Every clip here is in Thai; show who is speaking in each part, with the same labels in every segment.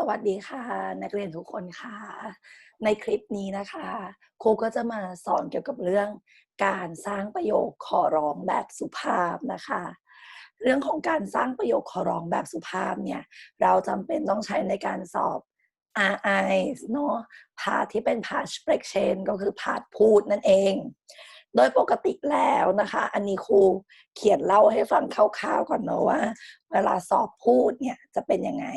Speaker 1: สวัสดีค่ะ นักเรียนทุกคนค่ะ ในคลิปนี้นะคะครูก็จะมาสอนเกี่ยวกับเรื่อง การสร้างประโยคขอร้องแบบสุภาพนะคะ เรื่องของการสร้างประโยคขอร้องแบบสุภาพเนี่ยเราจำเป็นต้องใช้ในการสอบ RI เนาะพาร์ทที่เป็นพาร์ท sprechen ก็คือพาร์ทพูดนั่นเอง โดยปกติแล้วนะคะ อันนี้ครูเขียนเล่าให้ฟังคร่าวๆก่อนเนาะว่า เวลาสอบพูดเนี่ยจะเป็นยังไง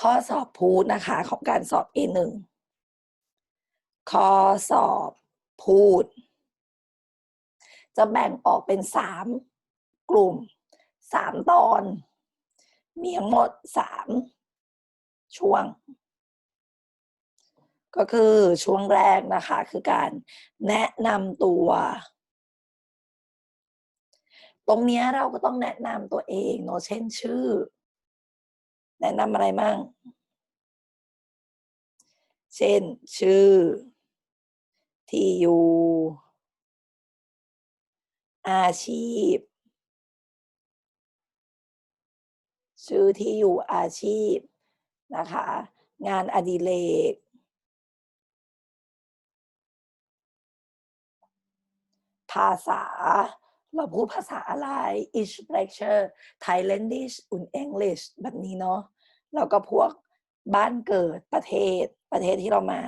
Speaker 1: ข้อสอบพูดนะคะของการสอบ A1 ข้อสอบพูด จะแบ่งออกเป็นสามกลุ่มสามตอน มีทั้งหมดสามช่วง ก็คือช่วงแรกนะคะ คือการแนะนำตัว ตรงนี้เราก็ต้องแนะนำตัวเองเนาะเช่นชื่อ แนะนำอะไรมั่งเช่น ชื่อ ที่อยู่ อาชีพ ชื่อที่อยู่อาชีพนะคะ งานอดิเรกภาษา เราพูดภาษาอะไร ich spreche Thailändisch und -English แบบนี้เนาะ แล้วก็พวกบ้านเกิดประเทศประเทศที่เรามา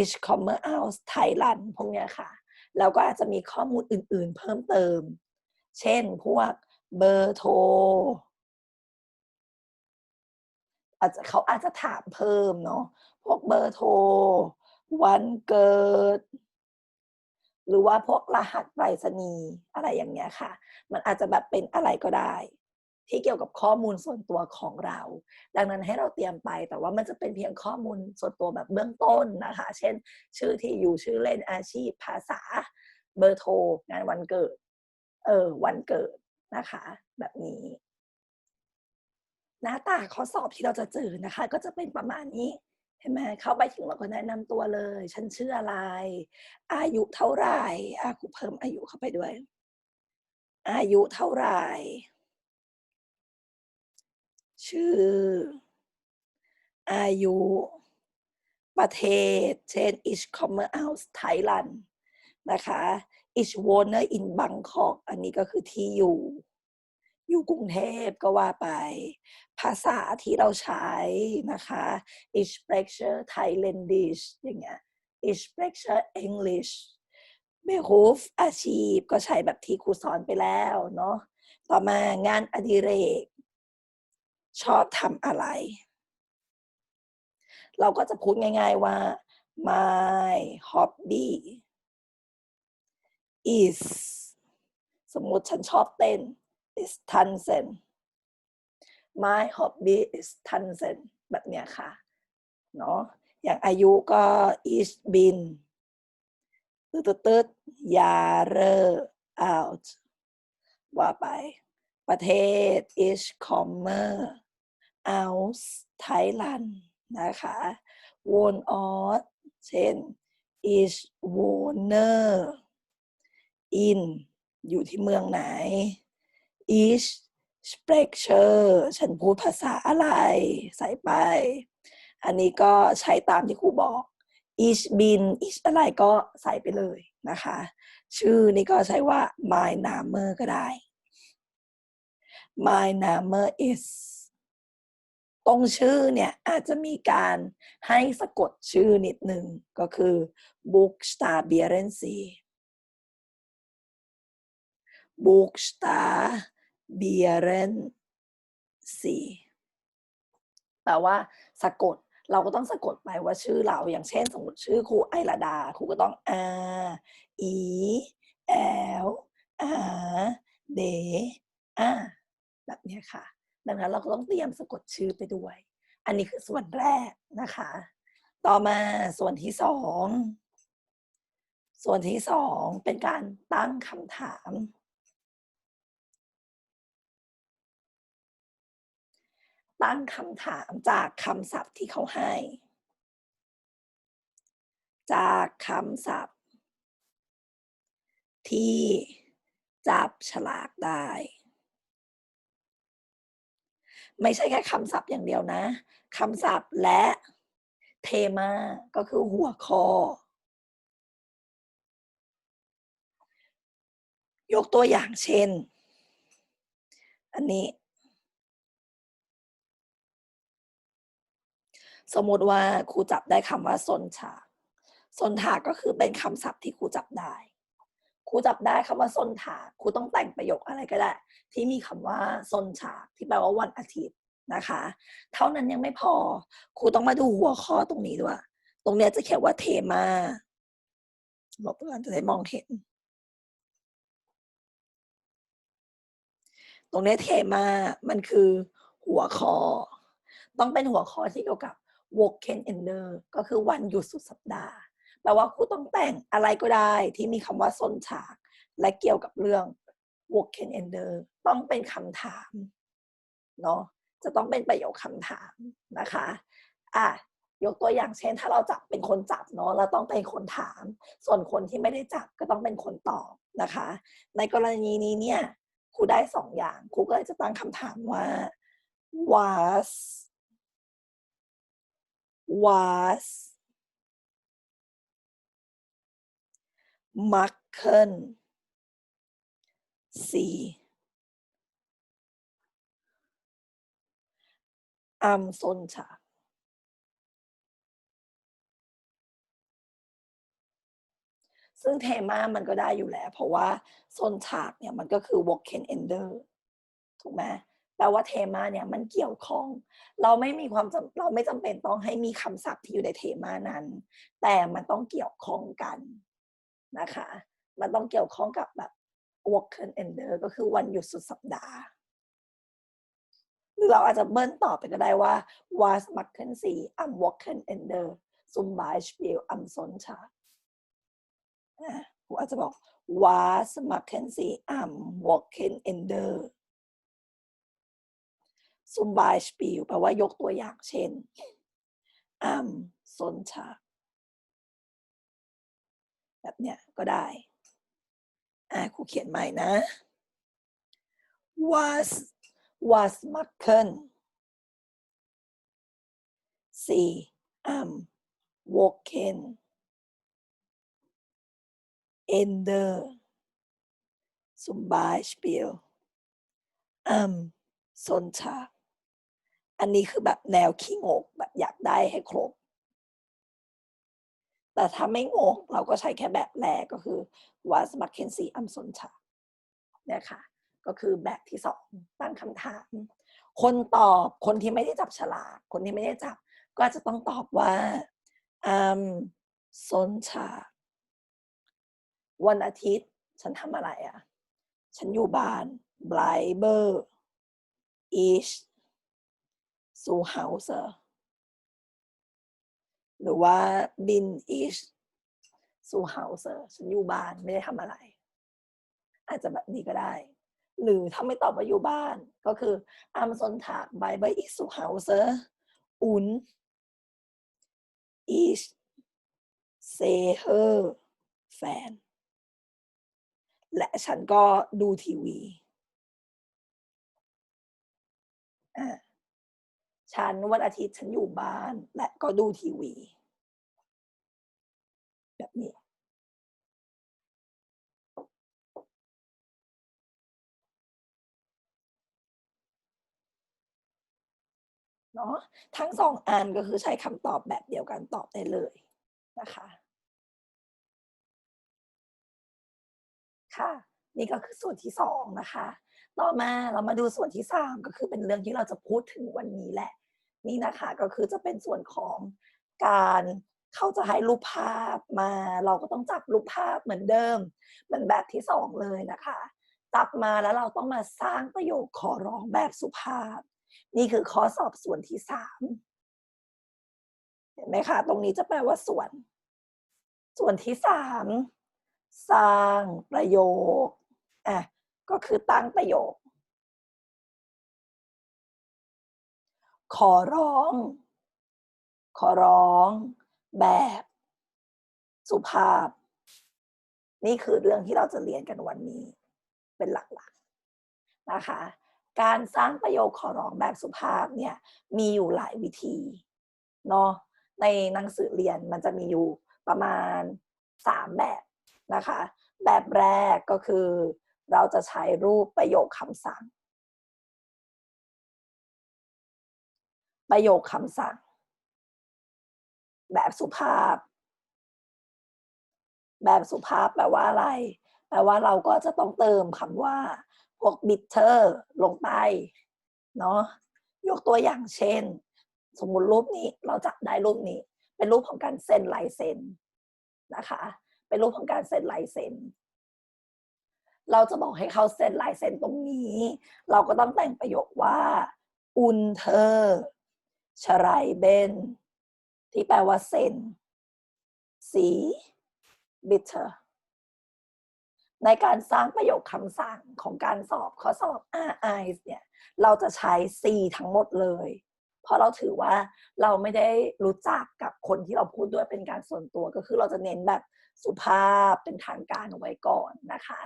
Speaker 1: ich komme aus Thailand พวกเนี้ยค่ะ แล้วก็อาจจะมีข้อมูลอื่น ๆ เพิ่มเติม เช่นพวกเบอร์โทรอาจจะเขาอาจจะถามเพิ่มเนาะพวกเบอร์โทร วันเกิด หรือว่าพวกรหัสไปรษณีย์อะไรอย่างเงี้ยค่ะ มันอาจจะแบบเป็นอะไรก็ได้ ที่เกี่ยวกับข้อมูลส่วนตัวของเรา ดังนั้นให้เราเตรียมไป แต่ว่ามันจะเป็นเพียงข้อมูลส่วนตัวแบบเบื้องต้นนะคะ เช่น ชื่อที่อยู่ชื่อเล่นอาชีพ ภาษา เบอร์โทร งานวันเกิด เออ วันเกิดนะคะ แบบนี้ หน้าตาข้อสอบที่เราจะเจอนะคะ ก็จะเป็นประมาณนี้เห็นไหมเข้าไปถึงเราก็แนะนำตัวเลย ฉันชื่ออะไร อายุเท่าไหร่อาครูเพิ่มอายุเข้าไปด้วย อายุเท่าไหร่ ชื่อ อายุ ประเทศ เช่น ich komme aus Thailand นะคะ ich wohne in Bangkok อันนี้ก็คือที่อยู่ อยู่กรุงเทพก็ว่าไป ภาษาที่เราใช้นะคะ ich spreche Thailändisch อย่างเงี้ย ich spreche English beruf อาชีพก็ใช้แบบที่ครูสอนไปแล้วเนาะ ต่อมางานอดิเรก ชอบทำอะไร เราก็จะพูดง่าย ๆว่า my hobby is สมมติฉันชอบเต้น is tanzen my hobby is tanzen แบบเนี้ยค่ะเนาะอย่างอายุก็ is been ตึ๊ดตึ๊ดยาเรอ out ว่าไป ประเทศ is comer kommer aus Thailand นะคะ won out เช่น is wohner in อยู่ที่เมืองไหน is sprecher ฉันพูดภาษาอะไรใส่ไป อันนี้ก็ใช้ตามที่ครูบอก is been is อะไรก็ใส่ไปเลยนะคะ ชื่อนี่ก็ใช้ว่า my name ก็ได้ my name is ตรงชื่อเนี่ยอาจจะมีการให้สะกดชื่อนิดหนึ่งก็คือ buchstabieren Sie buchstabieren Sie แปลว่าสะกดเราก็ต้องสะกดไปว่าชื่อเราอย่างเช่นสมมติชื่อครูไอราดาครูก็ต้อง R E L R D A แบบนี้ค่ะ ดังนั้นเราก็ต้องเตรียมสะกดชื่อไปด้วย อันนี้คือส่วนแรกนะคะ ต่อมาส่วนที่สองส่วนที่สองเป็นการตั้งคำถาม ตั้งคำถามจากคำศัพท์ที่เขาให้ จากคำศัพท์ ที่จับฉลากได้ ไม่ใช่แค่คำศัพท์อย่างเดียวนะคำศัพท์และเทมาก็คือหัวข้อยกตัวอย่างเช่น อันนี้ สมมติว่าครูจับได้คำว่าซนฉากซนถากก็คือเป็นคำศัพท์ที่ครูจับได้ ครูจับได้คำว่าซนถากครูต้องแต่งประโยคอะไรก็ได้ ที่มีคำว่าซนฉากที่แปลว่าวันอาทิตย์นะคะ เท่านั้นยังไม่พอครูต้องมาดูหัวข้อตรงนี้ด้วย ตรงเนี้ยจะเขียนว่าเทมาลบกันจะได้มองเห็น ตรงนี้เทมามันคือหัวข้อ ต้องเป็นหัวข้อที่เกี่ยวกับ weekend ender ก็คือวันหยุดสุดสัปดาห์ แปลว่าครูต้องแต่งอะไรก็ได้ที่มีคำว่าส้นฉาก และเกี่ยวกับเรื่อง weekend ender ต้องเป็นคำถามเนาะจะต้องเป็นประโยคคำถามนะคะอะยกตัวอย่างเช่น ถ้าเราจับเป็นคนจับเนาะเราต้องเป็นคนถาม ส่วนคนที่ไม่ได้จับก็ต้องเป็นคนตอบนะคะ ในกรณีนี้เนี่ยครูได้สองอย่างครูก็เลยจะตั้งคำถามว่า was was Marken sie am Sonntag ซึ่งเทมามันก็ได้อยู่แล้ว เพราะว่าโซนฉากเนี่ยมันก็คือ walk can ender ถูกไหมแปลว่าเทมาเนี่ยมันเกี่ยวข้อง เราไม่มีความจำเราไม่จำเป็นต้องให้มีคำศัพท์ที่อยู่ในเทมานั้น แต่มันต้องเกี่ยวข้องกัน นะคะ มันต้องเกี่ยวข้องกับแบบ walk can ender ก็คือวันหยุดสุดสัปดาห์หรือเราอาจจะเบิ้ลต่อไปก็ได้ว่า was machen Sie am Wochenende zum Beispiel am Sonntag ผมอาจจะบอก was machen Sie am Wochenende zum Beispiel แปลว่ายกตัวอย่างเช่น am Sonntag แบบเนี้ยก็ได้ครูเขียนใหม่นะ was was machen Sie am Wochenende Ende zum Beispiel am Sonntag อันนี้คือแบบแนวขี้งกแบบอยากได้ให้ครบ แต่ถ้าไม่งงเราก็ใช้แค่แบบแรกก็คือ was machen Sie am Sonntag เนี่ยค่ะก็คือแบบที่สองตั้งคำถาม คนตอบคนที่ไม่ได้จับฉลากคนที่ไม่ได้จับ ก็จะต้องตอบว่า am Sonntag วันอาทิตย์ ฉันทำอะไรอะ ฉันอยู่บ้าน bleibe ich zu Hause หรือว่า bin ich zu Hause ฉันอยู่บ้านไม่ได้ทำอะไร อาจจะแบบนี้ก็ได้ หรือถ้าไม่ตอบว่าอยู่บ้าน ก็คือ am Sonntag bleibe ich zu Hause und ich sehe Fan และฉันก็ดูทีวี ฉันวันอาทิตย์ฉันอยู่บ้าน และก็ดูทีวี แบบนี้ เนาะทั้งสองอันก็คือใช้คำตอบแบบเดียวกันตอบได้เลยนะคะค่ะ นี่ก็คือส่วนที่สองนะคะ ต่อมาเรามาดูส่วนที่สามก็คือเป็นเรื่องที่เราจะพูดถึงวันนี้แหละ นี่นะคะก็คือจะเป็นส่วนของการเขาจะให้รูปภาพมา เราก็ต้องจับรูปภาพเหมือนเดิม เหมือนแบบที่สองเลยนะคะ จับมาแล้วเราต้องมาสร้างประโยคขอร้องแบบสุภาพ นี่คือข้อสอบส่วนที่สามเห็นไหมคะ ตรงนี้จะแปลว่าส่วน ส่วนที่สามสร้างประโยคอะ ก็คือตั้งประโยค ขอร้อง ขอร้อง แบบ สุภาพ นี่คือเรื่องที่เราจะเรียนกันวันนี้ เป็นหลักๆนะคะ การสร้างประโยคขอร้องแบบสุภาพเนี่ยมีอยู่หลายวิธีเนาะในหนังสือเรียนมันจะมีอยู่ประมาณ 3 แบบนะคะ แบบแรกก็คือ เราจะใช้รูปประโยคคำสั่ง ประโยคคำสั่ง แบบสุภาพ แบบสุภาพแปลว่าอะไร แปลว่าเราก็จะต้องเติมคำว่า พวก bitter ลงไป เนาะยกตัวอย่างเช่น สมมุติรูปนี้เราจะได้รูปนี้ เป็นรูปของการเซ็นลายเซ็นนะคะ เป็นรูปของการเซ็นลายเซ็น เราจะบอกให้เขาเซ็นลายเซ็นตรงนี้ เราก็ต้องแต่งประโยคว่า อุนเธอชไรเบน ที่แปลว่าเซ็น สี bitter ในการสร้างประโยคคำสั่งของการสอบข้อสอบ RIs เนี่ย เราจะใช้ C ทั้งหมดเลย เพราะเราถือว่าเราไม่ได้รู้จักกับคนที่เราพูดด้วยเป็นการส่วนตัวก็คือเราจะเน้นแบบ สุภาพเป็นทางการเอาไว้ก่อนนะคะ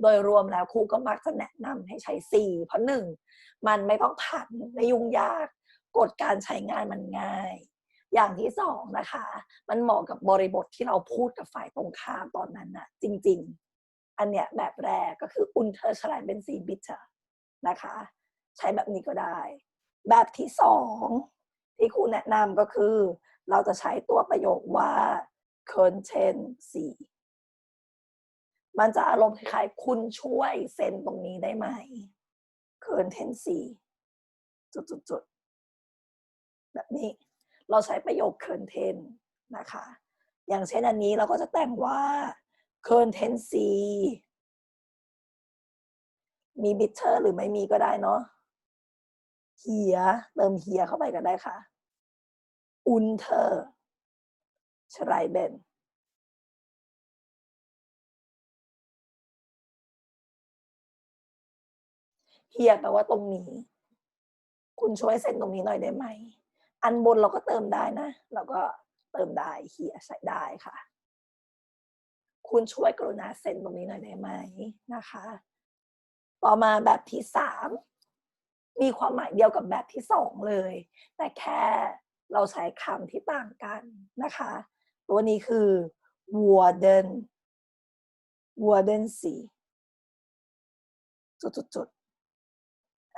Speaker 1: โดยรวมแล้วครูก็มักจะแนะนำให้ใช้ C เพราะหนึ่งมันไม่ต้องผันไม่ยุ่งยากกฎการใช้งานมันง่าย อย่างที่สองนะคะ มันเหมาะกับบริบทที่เราพูดกับฝ่ายตรงข้ามตอนนั้นนะจริง ๆ อันเนี้ยแบบแรกก็คืออุนเทอร์ชไลเบนซีบิชนะคะ ใช้แบบนี้ก็ได้ แบบที่สองที่ครูแนะนำก็คือ เราจะใช้ตัวประโยคว่า content C มันจะอารมณ์คล้ายๆ คุณช่วยเซ็นตรงนี้ได้ไหม content C จุดๆแบบนี้ เราใช้ประโยค content นะคะ อย่างเช่นอันนี้เราก็จะแต่งว่า content C มี bitter หรือไม่มีก็ได้เนาะเฮียเติมเฮียเข้าไปก็ได้ค่ะ unter schreiben เฮียแปลว่าตรงนี้ คุณช่วยเซ็นตรงนี้หน่อยได้ไหม อันบนเราก็เติมได้นะ เราก็เติมได้เฮียใส่ได้ค่ะ คุณช่วยกรุณาเซ็นตรงนี้หน่อยได้ไหมนะคะ ต่อมาแบบที่สามมีความหมายเดียวกับแบบที่สองเลย แต่แค่เราใช้คำที่ต่างกันนะคะ ตัวนี้คือ warden wardency จุดจุด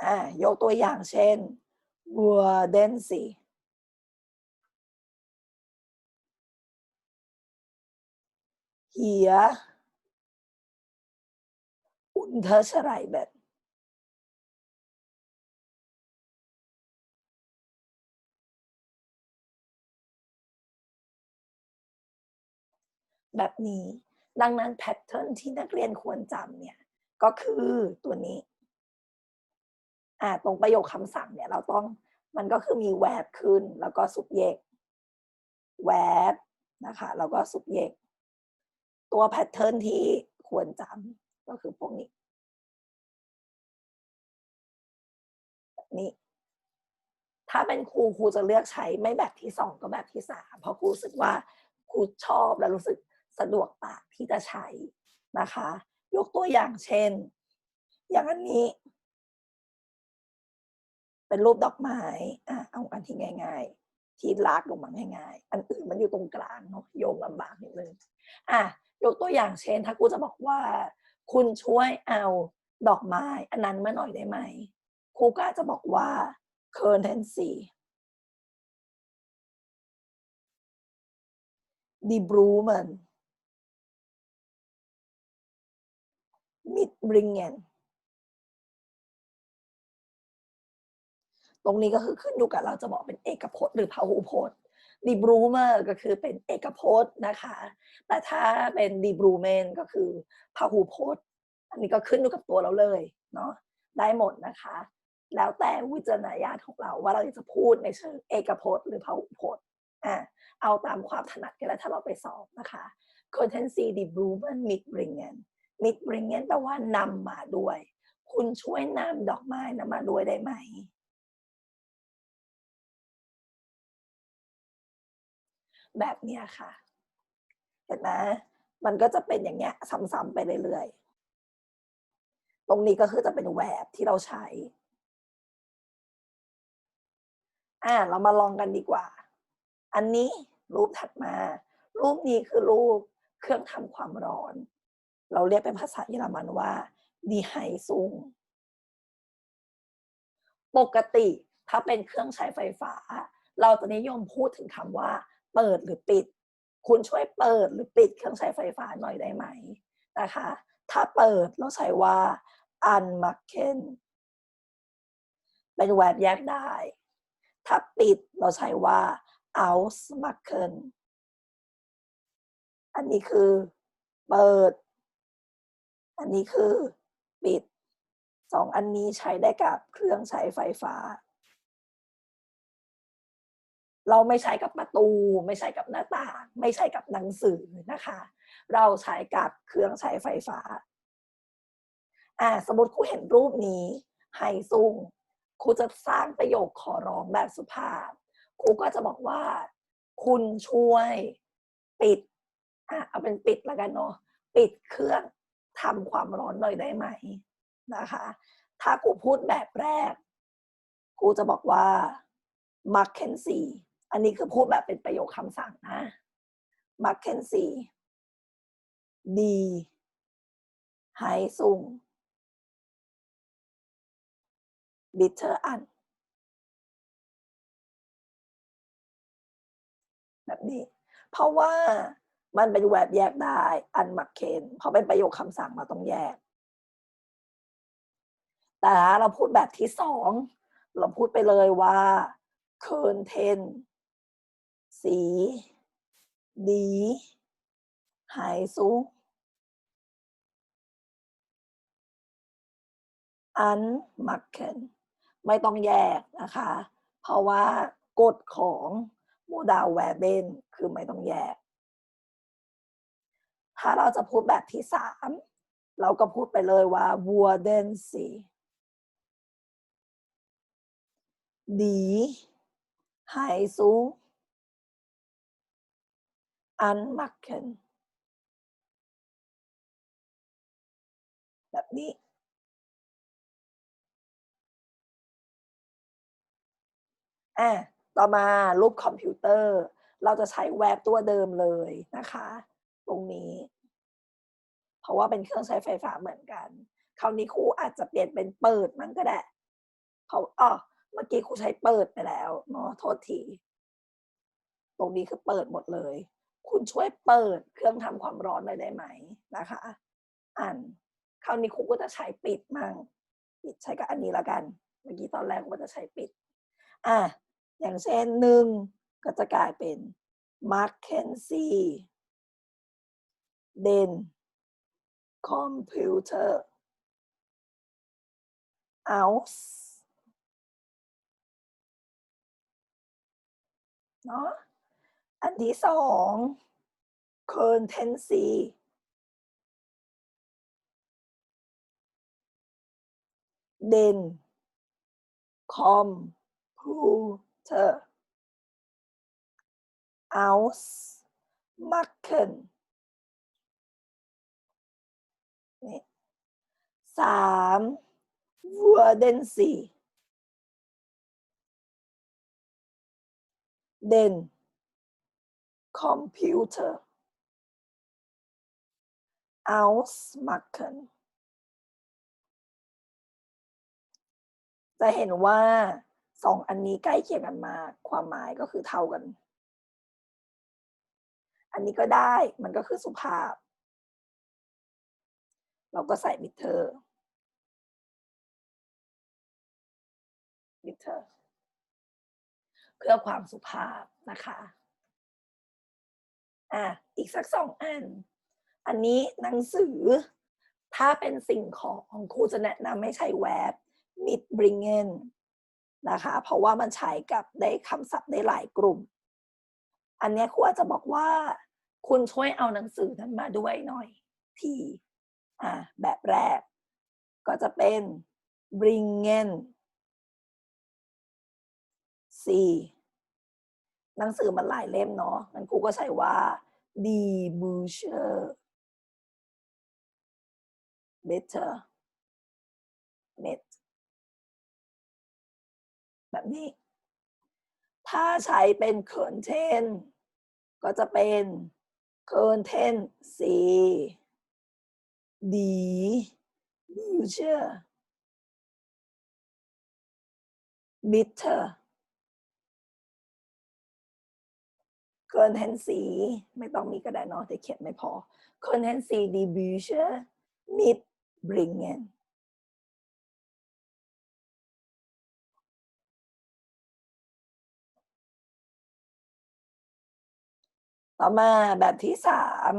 Speaker 1: อ่ายกตัวอย่างเช่น wardency เหียอุนเธอร์ชไรแบบ แบบนี้ ดังนั้นแพทเทิร์นที่นักเรียนควรจำเนี่ย ก็คือตัวนี้ อ่า ตรงประโยคคำสั่งเนี่ยเราต้องมันก็คือมีแวบขึ้น แล้วก็สุบเยกแวบนะคะ แล้วก็สุบเยกตัวแพทเทิร์นที่ควรจำก็คือพวกนี้นี้ถ้าเป็นครูครูจะเลือกใช้ไม่แบบที่สองก็แบบที่สามเพราะครูรู้สึกว่าครูชอบและรู้สึก สะดวกปากที่จะใช้นะคะ ยกตัวอย่างเช่น อย่างอันนี้ เป็นรูปดอกไม้อะเอาอันที่ง่าย ๆ ที่ลากลงมาง่ายๆ อันอื่นมันอยู่ตรงกลางเนาะโยงลำบากนิดนึงอะยกตัวอย่างเช่น ถ้ากูจะบอกว่า คุณช่วยเอาดอกไม้ อันนั้นมาหน่อยได้ไหมครูก็อาจจะบอกว่า currency die Blumen mitbringen ตรงนี้ก็คือขึ้นอยู่กับเราจะบอกเป็นเอกพจน์หรือพหูพจน์ดีบรูเมอร์ก็คือเป็นเอกพจน์นะคะ แต่ถ้าเป็นดีบรูเมนก็คือพหูพจน์ อันนี้ก็ขึ้นอยู่กับตัวเราเลยเนาะได้หมดนะคะ แล้วแต่วิจารณญาณของเราว่าเราจะพูดในเชิงเอกพจน์หรือพหูพจน์อะเอาตามความถนัดกันแล้วถ้าเราไปสอบนะคะ Contency die Blumen mitbringen mitbringen แปลว่านำมาด้วย คุณช่วยนำดอกไม้นำมาด้วยได้ไหม แบบเนี้ยค่ะ เห็นไหมมันก็จะเป็นอย่างเงี้ยซ้ำๆไปเรื่อยๆ ตรงนี้ก็คือจะเป็นแหวบที่เราใช้ อ่า เรามาลองกันดีกว่า อันนี้รูปถัดมา รูปนี้คือรูปเครื่องทำความร้อน เราเรียกเป็นภาษาเยอรมันว่าดีไฮซุงปกติถ้าเป็นเครื่องใช้ไฟฟ้า เราจะนิยมพูดถึงคำว่า เปิดหรือปิด คุณช่วยเปิดหรือปิดเครื่องใช้ไฟฟ้าหน่อยได้ไหมนะคะ ถ้าเปิดเราใช้ว่า unmaken เป็นแวบแยกได้ ถ้าปิดเราใช้ว่า ausmachen อันนี้คือเปิด อันนี้คือปิดสองอันนี้ใช้ได้กับเครื่องใช้ไฟฟ้า เราไม่ใช้กับประตู ไม่ใช้กับหน้าต่าง ไม่ใช้กับหนังสือนะคะ เราใช้กับเครื่องใช้ไฟฟ้าอ่าสมมติครูเห็นรูปนี้ไฮซุงครูจะสร้างประโยคขอร้องแบบสุภาพครูก็จะบอกว่า คุณช่วย ปิดอะเอาเป็นปิดล้วกันเนาะปิดเครื่อง ทำความร้อนหน่อยได้ไหมนะคะ ถ้ากูพูดแบบแรก กูจะบอกว่ามักเคนซีอันนี้คือพูดแบบเป็นประโยคคำสั่งนะมักเคนซีดีไฮซุงบิเทอร์อัน แบบนี้ เพราะว่า มันเป็นแวบแยกได้ อันมักเคนเพราะเป็นประโยคคำสั่งเราต้องแยก แต่เราพูดแบบที่สอง เราพูดไปเลยว่าเคินเทนสีดีหายสูงอันมักเคนไม่ต้องแยกนะคะ เพราะว่ากฎของโมดาลแวเบนคือไม่ต้องแยก ถ้าเราจะพูดแบบที่สามเราก็พูดไปเลยว่าวัวเดนซีดีไฮซูอันมักเคนแบบนี้อะต่อมารูปคอมพิวเตอร์ เราจะใช้แวบตัวเดิมเลยนะคะ ตรงนี้ เพราะว่าเป็นเครื่องใช้ไฟฟ้าเหมือนกัน คราวนี้ครูอาจจะเปลี่ยนเป็นเปิดมันก็ได้เขาอ๋อเมื่อกี้ครูใช้เปิดไปแล้วเนาะโทษที ตรงนี้คือเปิดหมดเลย คุณช่วยเปิดเครื่องทำความร้อนหน่อยได้ไหมนะคะ อ่านคราวนี้ครูก็จะใช้ปิดมั่งปิดใช้กับอันนี้ละกัน เมื่อกี้ตอนแรกครูจะใช้ปิด อะอย่างเช่นหนึ่งก็จะกลายเป็น Mackenzie เดนคอมพิว เตอร์ aus เนาะอันที่สอง currency เดนคอมพิวเตอร์ aus machen นี่สาม wurden sie den Computer ausmachen จะเห็นว่าสองอันนี้ใกล้เคียงกันมาก ความหมายก็คือเท่ากัน อันนี้ก็ได้มันก็คือสุภาพ เราก็ใส่มิเตอร์มิเตอร์เพื่อความสุภาพนะคะอะอีกสักสองอัน อันนี้หนังสือ ถ้าเป็นสิ่งของของครูจะแนะนำไม่ใช้แวบ mid bringen นะคะ เพราะว่ามันใช้กับได้คำศัพท์ได้หลายกลุ่ม อันนี้ครูอาจจะบอกว่า คุณช่วยเอาหนังสือนั้นมาด้วยหน่อย ที อ่าแบบแรก ก็จะเป็น bringen C หนังสือมันหลายเล่มเนาะงั้นครูก็ใช้ว่า die Bücher better met แบบนี้ ถ้าใช้เป็นเขินเทนก็จะเป็นเขินเทนสี ดีบูเชอร์บิทเทอร์คินเทนสีไม่ต้องมีก็ได้เนาะแต่เขียนไม่พอคินเทนสีดีบูเชอร์มิดบริงเงนต่อมาแบบที่สาม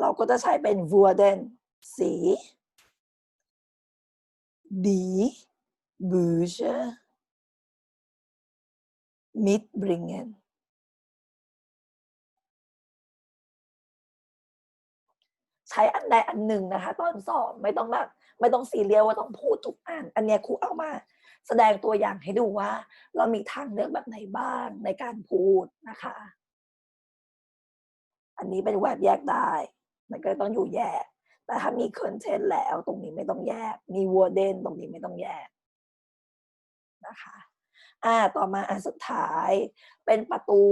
Speaker 1: เราก็จะใช้เป็น wooden สี die Bücher mitbringen ใช้อันใดอันหนึ่งนะคะ ตอนสอบไม่ต้องแบบไม่ต้องซีเรียสว่าต้องพูดทุกอัน อันเนี้ยครูเอามา แสดงตัวอย่างให้ดูว่า เรามีทางเลือกแบบไหนบ้างในการพูดนะคะ อันนี้เป็นแวบแยกได้ มันก็ต้องอยู่แยก แต่ถ้ามีคิร์นเทนต์แล้วตรงนี้ไม่ต้องแยก มีวัวเดนตรงนี้ไม่ต้องแยกนะคะอ่าต่อมาอันสุดท้ายเป็นประตู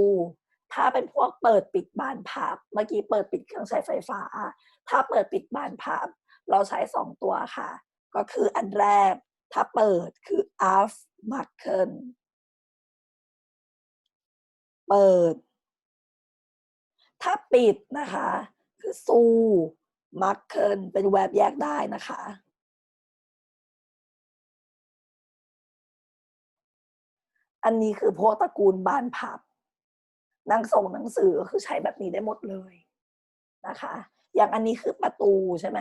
Speaker 1: ถ้าเป็นพวกเปิดปิดบานพับ เมื่อกี้เปิดปิดเครื่องใช้ไฟฟ้า ถ้าเปิดปิดบานพับ เราใช้สองตัวค่ะ ก็คืออันแรก ถ้าเปิดคือ af m a c e n เปิด ถ้าปิดนะคะ คือซู มักเคิลเป็นแวบแยกได้นะคะ อันนี้คือพวกตระกูลบานพับนังส่งหนังสือก็คือใช้แบบนี้ได้หมดเลยนะคะ อย่างอันนี้คือประตูใช่ไหม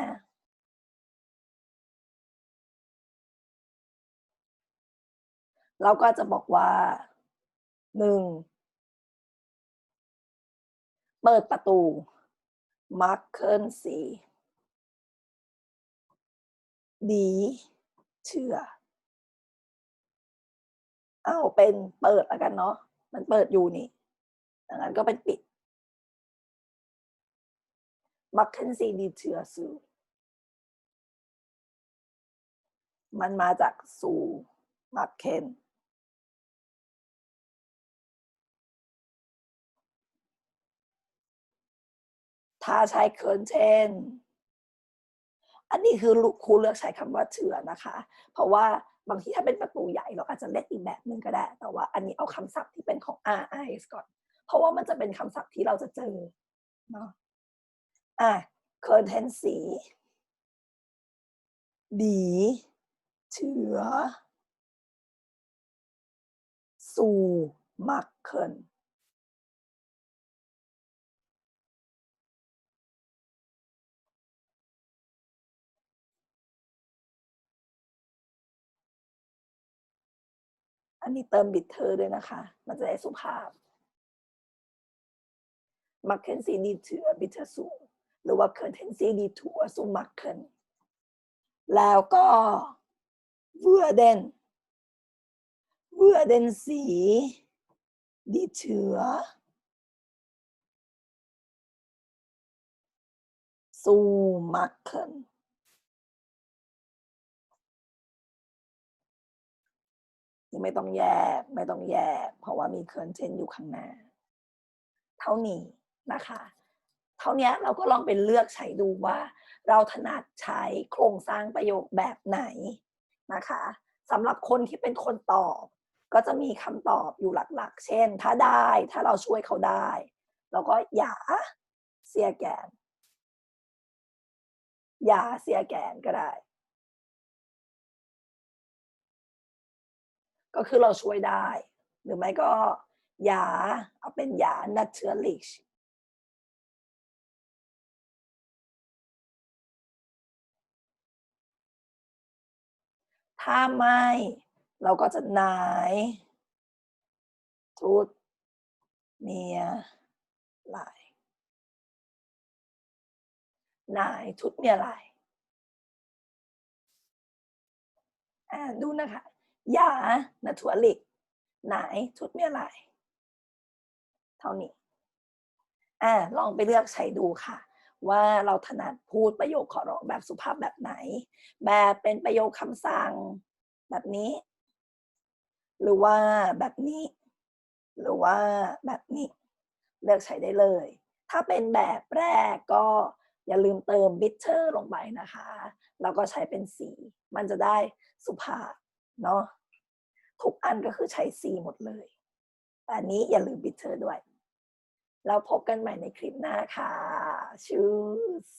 Speaker 1: เราก็จะบอกว่าหนึ่งเปิดประตู มาร์คเคิลสีดีเชื่อ เอาเป็นเปิดแล้วกันเนาะ มันเปิดอยู่นี่ดังนั้นก็เป็นปิด มักเคินซีดีเชื่อสูมันมาจากสูมักเคน ถ้าใช้เคิร์นเชนอันนี้คือครูเลือกใช้คำว่าเถื่อนะคะ เพราะว่าบางทีถ้าเป็นประตูใหญ่เราอาจจะเรียกอีกแบบหนึ่งก็ได้ แต่ว่าอันนี้เอาคำศัพท์ที่เป็นของ RIS ก่อน เพราะว่ามันจะเป็นคำศัพท์ที่เราจะเจอเนาะอะเคิร์นเทนสีดีเถื่อสู่มักเคิน อันนี้เติมบิดเธอด้วยนะคะ มันจะได้สุภาพมักเคนซีดีเถือบิดเธอสูงหรือว่าเคิร์เทนซีดีทัวสูมักเคนแล้วก็เวอร์เดนเวอร์เดนสีดีเถือสูมักเคน นี่ไม่ต้องแยก ไม่ต้องแยก เพราะว่ามีเคิร์นเทนอยู่ข้างหน้า เท่านี้นะคะ เท่านี้เราก็ลองเป็นเลือกใช้ดูว่า เราถนัดใช้โครงสร้างประโยคแบบไหนนะคะสำหรับคนที่เป็นคนตอบ ก็จะมีคำตอบอยู่หลักๆ เช่น ถ้าได้ ถ้าเราช่วยเขาได้ เราก็อย่าเสียแกน อย่าเสียแกนก็ได้ ก็คือเราช่วยได้ หรือไม่ก็ยาเอาเป็นยา natürlich ถ้าไม่เราก็จะนายทุดเมียลายนายทุดเมียลายดูนะคะ ยานะถั่วเหล็กไหนชุดเมียไรเท่านี้ อ่า ลองไปเลือกใช้ดูค่ะ ว่าเราถนัดพูดประโยคขอร้องแบบสุภาพแบบไหน แบบเป็นประโยคคำสั่งแบบนี้ หรือว่าแบบนี้ หรือว่าแบบนี้ เลือกใช้ได้เลย ถ้าเป็นแบบแรกก็อย่าลืมเติม bitter ลงไปนะคะ แล้วก็ใช้เป็นสี มันจะได้สุภาพ เนาะทุกอันก็คือใช้สีหมดเลยแต่อันนี้อย่าลืมบิทเธอด้วยแล้วพบกันใหม่ในคลิปหน้าค่ะชูส